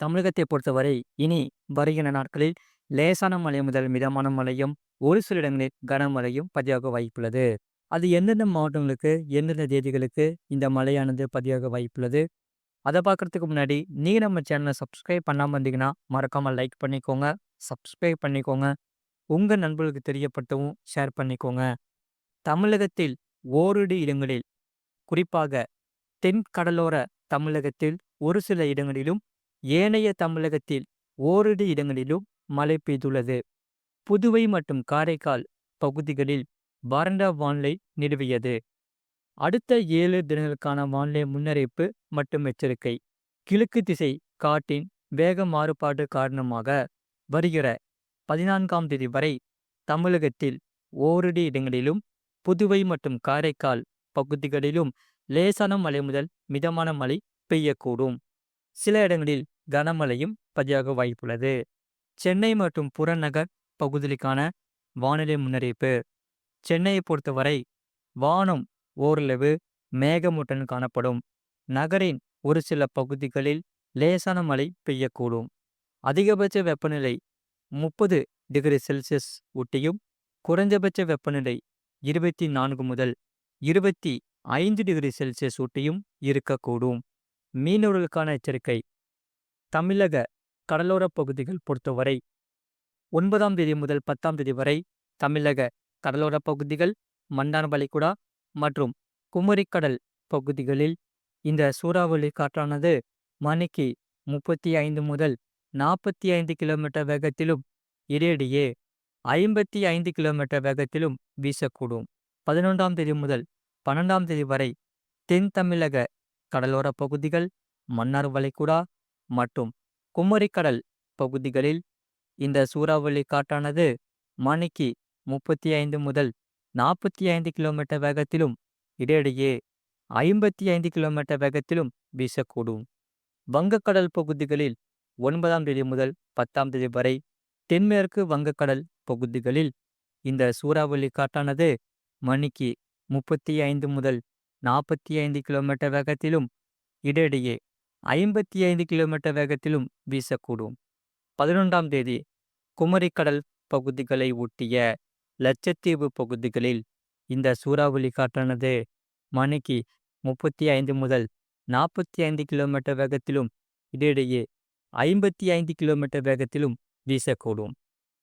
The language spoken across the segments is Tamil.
தமிழகத்தை பொறுத்தவரை இனி வருகிற நாட்களில் லேசான மழை முதல் மிதமான மழையும் ஒரு சில இடங்களில் கனமழையும் பதிவாக வாய்ப்புள்ளது. அது எந்தெந்த மாவட்டங்களுக்கு எந்தெந்த தேதிகளுக்கு இந்த மழையானது பதிவாக வாய்ப்புள்ளது? அதை பார்க்குறதுக்கு முன்னாடி நீங்கள் நம்ம சேனலை சப்ஸ்கிரைப் பண்ணாமல் இருந்தீங்கன்னா மறக்காமல் லைக் பண்ணிக்கோங்க சப்ஸ்கிரைப் பண்ணிக்கோங்க. உங்கள் நண்பர்களுக்கு தெரியப்பட்டவும் ஷேர் பண்ணிக்கோங்க. தமிழகத்தில் ஓரிரு இடங்களில் குறிப்பாக தென் கடலோர தமிழகத்தில் ஒரு சில இடங்களிலும் ஏனைய தமிழகத்தில் ஓரிரு இடங்களிலும் மழை பெய்துள்ளது. புதுவை மற்றும் காரைக்கால் பகுதிகளில் வறண்ட வானிலை நிலவியது. அடுத்த ஏழு தினங்களுக்கான வானிலை முன்னறிவிப்பு மற்றும் எச்சரிக்கை. கிழக்கு திசை காட்டின் வேக மாறுபாடு காரணமாக வருகிற பதினான்காம் தேதி வரை தமிழகத்தில் ஓரிரு இடங்களிலும் புதுவை மற்றும் காரைக்கால் பகுதிகளிலும் லேசான மழை முதல் மிதமான மழை பெய்யக்கூடும். சில இடங்களில் கனமழையும் பதிவாக வாய்ப்புள்ளது. சென்னை மற்றும் புறநகர் பகுதிகளுக்கான வானிலை முன்னறிவிப்பு. சென்னையை பொறுத்தவரை வானம் ஓரளவு மேகமூட்டன் காணப்படும். நகரின் ஒரு சில பகுதிகளில் லேசான மழை பெய்யக்கூடும். அதிகபட்ச வெப்பநிலை முப்பது டிகிரி செல்சியஸ் ஒட்டியும் குறைந்தபட்ச வெப்பநிலை இருபத்தி நான்கு முதல் இருபத்தி ஐந்து டிகிரி செல்சியஸ் ஒட்டியும் இருக்கக்கூடும். மீனவர்களுக்கான எச்சரிக்கை. தமிழக கடலோரப் பகுதிகள் பொறுத்தவரை ஒன்பதாம் தேதி முதல் பத்தாம் தேதி வரை தமிழக கடலோரப் பகுதிகள் மன்னார் வளைகுடா மற்றும் குமரிக்கடல் பகுதிகளில் இந்த சூறாவளி காற்றானது மணிக்கு முப்பத்தி ஐந்து முதல் நாற்பத்தி ஐந்து கிலோமீட்டர் வேகத்திலும் இடையிடையே ஐம்பத்தி ஐந்து கிலோமீட்டர் வேகத்திலும் வீசக்கூடும். பதினொன்றாம் தேதி முதல் பன்னெண்டாம் தேதி வரை தென் தமிழக கடலோரப் பகுதிகள் மன்னார் வளைகுடா மற்றும் குமரிக்கடல் பகுதிகளில் இந்த சூறாவளி காற்றானது மணிக்கு முப்பத்தி ஐந்து முதல் நாற்பத்தி ஐந்து கிலோமீட்டர் வேகத்திலும் இடையிடையே ஐம்பத்தி ஐந்து கிலோமீட்டர் வேகத்திலும் வீசக்கூடும். வங்கக்கடல் பகுதிகளில் ஒன்பதாம் தேதி முதல் பத்தாம் தேதி வரை தென்மேற்கு வங்கக்கடல் பகுதிகளில் இந்த சூறாவளி காற்றானது மணிக்கு முப்பத்தி ஐந்து முதல் நாற்பத்தி ஐந்து கிலோமீட்டர் வேகத்திலும் இடையிடையே ஐம்பத்தி ஐந்து கிலோமீட்டர் வேகத்திலும் வீசக்கூடும். பதினொன்றாம் தேதி குமரிக்கடல் பகுதிகளை ஒட்டிய லட்சத்தீவு பகுதிகளில் இந்த சூறாவளி காற்றானது மணிக்கு முப்பத்தி ஐந்து முதல் நாற்பத்தி ஐந்து கிலோமீட்டர் வேகத்திலும் இடையிடையே ஐம்பத்தி ஐந்து கிலோமீட்டர் வேகத்திலும் வீசக்கூடும்.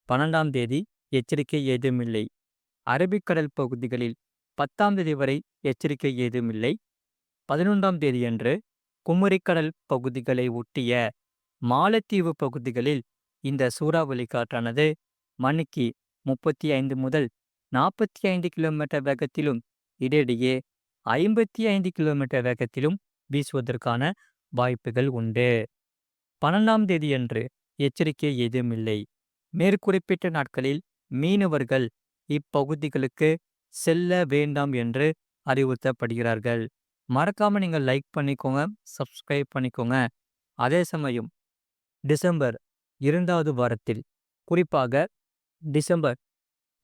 பன்னெண்டாம் தேதி எச்சரிக்கை ஏதுமில்லை. அரபிக்கடல் பகுதிகளில் பத்தாம் தேதி வரை எச்சரிக்கை ஏதுமில்லை. பதினொன்றாம் தேதியன்று குமரிக்கடல் பகுதிகளை ஒட்டிய மாலத்தீவு பகுதிகளில் இந்த சூறாவளி காற்றானது மணிக்கு முப்பத்தி ஐந்து முதல் நாற்பத்தி ஐந்து கிலோமீட்டர் வேகத்திலும் இடையிடையே ஐம்பத்தி ஐந்து கிலோமீட்டர் வேகத்திலும் வீசுவதற்கான வாய்ப்புகள் உண்டு. பன்னெண்டாம் தேதியன்று எச்சரிக்கை ஏதுமில்லை. மேற்குறிப்பிட்ட நாட்களில் மீனவர்கள் இப்பகுதிகளுக்கு செல்ல வேண்டாம் என்று அறிவுறுத்தப்படுகிறார்கள். மறக்காம நீங்கள் லைக் பண்ணிக்கோங்க சப்ஸ்கிரைப் பண்ணிக்கோங்க. அதே சமயம் டிசம்பர் இரண்டாவது வாரத்தில் குறிப்பாக டிசம்பர்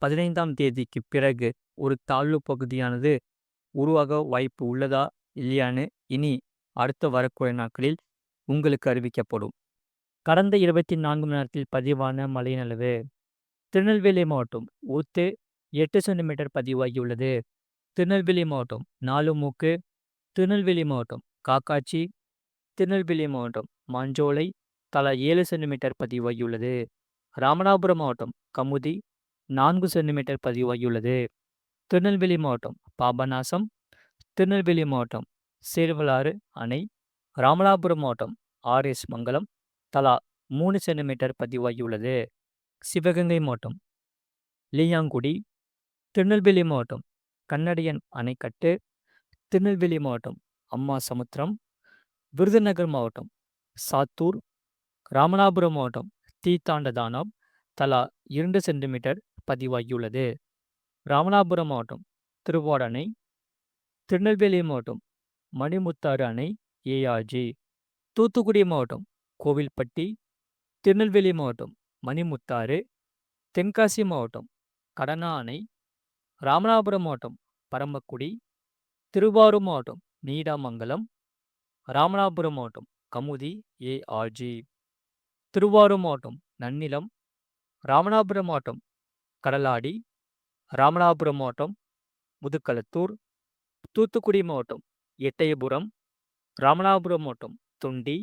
பதினைந்தாம் தேதிக்கு பிறகு ஒரு தாழ்வு பகுதியானது உருவாக வாய்ப்பு உள்ளதா இல்லையான்னு இனி அடுத்த வரக்கூடிய நாட்களில் உங்களுக்கு அறிவிக்கப்படும். கடந்த இருபத்தி நான்கு மணி நேரத்தில் பதிவான மழையின் அளவு திருநெல்வேலி மாவட்டம் ஊத்து எட்டு சென்டிமீட்டர் பதிவாகியுள்ளது. திருநெல்வேலி மாவட்டம் நாலு மூக்கு திருநெல்வேலி மாவட்டம் காக்காட்சி திருநெல்வேலி மாவட்டம். மாஞ்சோலை தலா ஏழு சென்டிமீட்டர் பதிவாகியுள்ளது. ராமநாதபுரம் மாவட்டம் கமுதி நான்கு சென்டிமீட்டர் பதிவாகியுள்ளது. திருநெல்வேலி மாவட்டம் பாபநாசம் திருநெல்வேலி மாவட்டம் சேர்வலாறு அணை. ராமநாதபுரம் மாவட்டம் ஆர்எஸ் மங்கலம் தலா மூணு சென்டிமீட்டர் பதிவாகியுள்ளது. சிவகங்கை மாவட்டம் லீயாங்குடி திருநெல்வேலி மாவட்டம் கண்ணடியன் அணைக்கட்டு. திருநெல்வேலி மாவட்டம் அம்மா சமுத்திரம் விருதுநகர் மாவட்டம் சாத்தூர் ராமநாதபுரம் மாவட்டம். தீத்தாண்டதானம் தலா இரண்டு சென்டிமீட்டர் பதிவாகியுள்ளது. ராமநாதபுரம் மாவட்டம் திருவாடு அணை திருநெல்வேலி மாவட்டம் மணிமுத்தாறு அணை ஏஆர்ஜி தூத்துக்குடி மாவட்டம் கோவில்பட்டி திருநெல்வேலி மாவட்டம் மணிமுத்தாறு. தென்காசி மாவட்டம் கடனா அணை ராமநாதபுரம் மாவட்டம் பரமக்குடி திருவாரூர் மாவட்டம் நீடாமங்கலம் ராமநாதபுரம் மாவட்டம் கமுதி ஏஆர்ஜி திருவாரூர் மாவட்டம் நன்னிலம் ராமநாதபுரம் மாவட்டம் கடலாடி ராமநாதபுரம் மாவட்டம் முதுக்களத்தூர் தூத்துக்குடி மாவட்டம் எட்டயபுரம் ராமநாதபுரம் மாவட்டம் துண்டி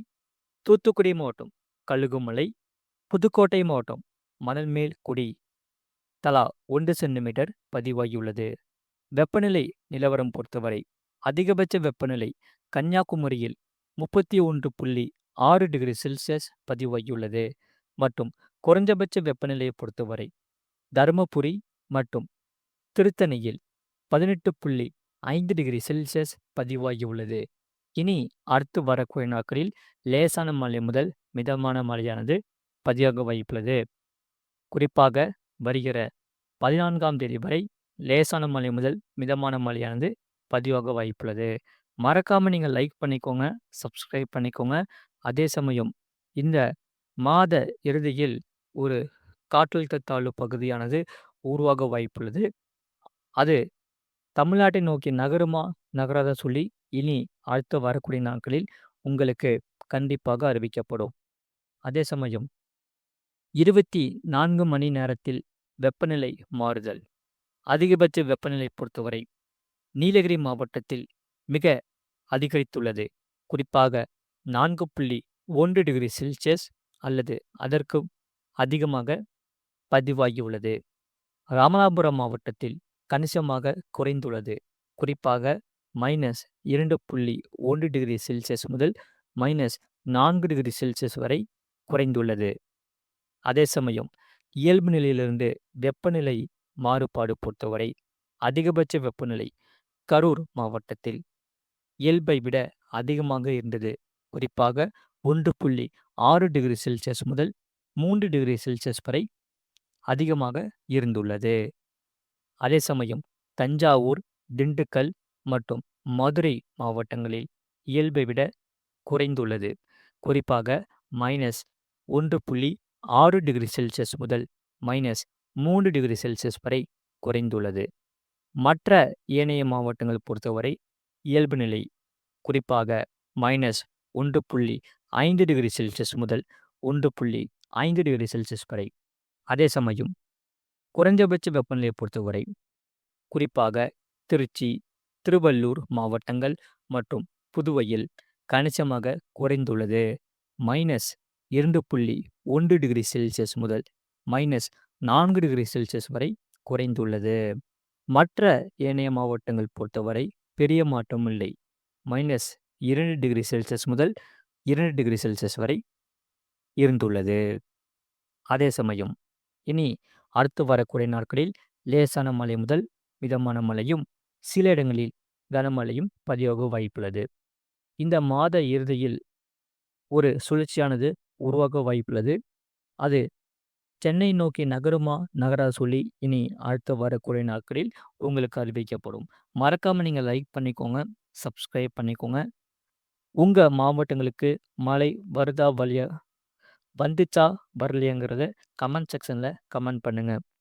தூத்துக்குடி மாவட்டம் கழுகுமலை புதுக்கோட்டை மாவட்டம் மணல்மேல்குடி தலா ஒன்று சென்டிமீட்டர் பதிவாகியுள்ளது. வெப்பநிலை நிலவரம் பொறுத்தவரை அதிகபட்ச வெப்பநிலை கன்னியாகுமரியில் முப்பத்தி ஒன்று புள்ளி ஆறு டிகிரி செல்சியஸ் பதிவாகியுள்ளது மற்றும் குறைஞ்சபட்ச வெப்பநிலையை பொறுத்தவரை தருமபுரி மற்றும் திருத்தணியில் பதினெட்டு புள்ளி ஐந்து டிகிரி செல்சியஸ் பதிவாகியுள்ளது. இனி அடுத்து வரக்கூடிய நாட்களில் லேசான மழை முதல் மிதமான மழையானது பதிவாக வாய்ப்புள்ளது. குறிப்பாக வருகிற பதினான்காம் தேதி வரை லேசான மழை முதல் மிதமான மழையானது பதிவாக வாய்ப்புள்ளது. மறக்காமல் நீங்கள் லைக் பண்ணிக்கோங்க சப்ஸ்கிரைப் பண்ணிக்கோங்க. அதே சமயம் இந்த மாத இறுதியில் ஒரு காற்றழுத்த தாழ்வு பகுதியானது உருவாக வாய்ப்புள்ளது. அது தமிழ்நாட்டை நோக்கி நகருமா நகராத சொல்லி இனி அடுத்து வரக்கூடிய நாட்களில் உங்களுக்கு கண்டிப்பாக அறிவிக்கப்படும். அதே சமயம் இருபத்தி நான்கு மணி நேரத்தில் வெப்பநிலை மாறுதல். அதிகபட்ச வெப்பநிலை பொறுத்தவரை நீலகிரி மாவட்டத்தில் மிக அதிகரித்துள்ளது. குறிப்பாக நான்கு புள்ளி ஒன்று டிகிரி செல்சியஸ் அல்லது அதற்கும் அதிகமாக பதிவாகியுள்ளது. ராமநாதபுரம் மாவட்டத்தில் கணிசமாக குறைந்துள்ளது. குறிப்பாக மைனஸ் இரண்டு புள்ளி ஒன்று டிகிரி செல்சியஸ் முதல் மைனஸ் நான்கு டிகிரி செல்சியஸ் வரை குறைந்துள்ளது. அதே சமயம் இயல்பு நிலையிலிருந்து வெப்பநிலை மாறுபாடு பொறுத்தவரை அதிகபட்ச வெப்பநிலை கரூர் மாவட்டத்தில் இயல்பை விட அதிகமாக இருந்தது. குறிப்பாக ஒன்று புள்ளி ஆறு டிகிரி செல்சியஸ் முதல் மூன்று டிகிரி செல்சியஸ் வரை அதிகமாக இருந்துள்ளது. அதே சமயம் தஞ்சாவூர் திண்டுக்கல் மற்றும் மதுரை மாவட்டங்களில் இயல்பை விட குறைந்துள்ளது. குறிப்பாக மைனஸ் ஒன்று புள்ளி ஆறு டிகிரி செல்சியஸ் முதல் மைனஸ் மூன்று டிகிரி செல்சியஸ் வரை குறைந்துள்ளது. மற்ற ஏனைய மாவட்டங்கள் பொறுத்தவரை இயல்பு நிலை குறிப்பாக மைனஸ் ஒன்று புள்ளி ஐந்து டிகிரி செல்சியஸ் முதல் ஒன்று புள்ளி ஐந்து டிகிரி செல்சியஸ் வரை. அதே சமயம் குறைஞ்சபட்ச வெப்பநிலையை பொறுத்தவரை குறிப்பாக திருச்சி திருவள்ளூர் மாவட்டங்கள் மற்றும் புதுவையில் கணிசமாக குறைந்துள்ளது. மைனஸ் இரண்டு புள்ளி ஒன்று டிகிரி செல்சியஸ் முதல் மைனஸ் நான்கு டிகிரி செல்சியஸ் வரை குறைந்துள்ளது. மற்ற ஏனைய மாவட்டங்கள் பொறுத்தவரை பெரிய மாற்றம் இல்லை. மைனஸ் இரண்டு டிகிரி செல்சியஸ் முதல் இரண்டு டிகிரி செல்சியஸ் வரை இருந்துள்ளது. அதே சமயம் இனி அடுத்து வரக்கூடிய நாட்களில் லேசான மழை முதல் மிதமான மழையும் சில இடங்களில் கனமழையும் பதிவாக வாய்ப்புள்ளது. இந்த மாத இறுதியில் ஒரு சுழற்சியானது உருவாக வாய்ப்புள்ளது. அது சென்னை நோக்கி நகருமா? நகரா சொல்லி இனி அடுத்த வரக்கூடிய நாட்களில் உங்களுக்கு அறிவிக்கப்படும். மறக்காமல் நீங்கள் லைக் பண்ணிக்கோங்க சப்ஸ்கிரைப் பண்ணிக்கோங்க. உங்கள் மாவட்டங்களுக்கு மழை வருதா வழியா? வந்துச்சா வரலையாங்கிறத கமெண்ட் செக்ஷனில் கமெண்ட் பண்ணுங்கள்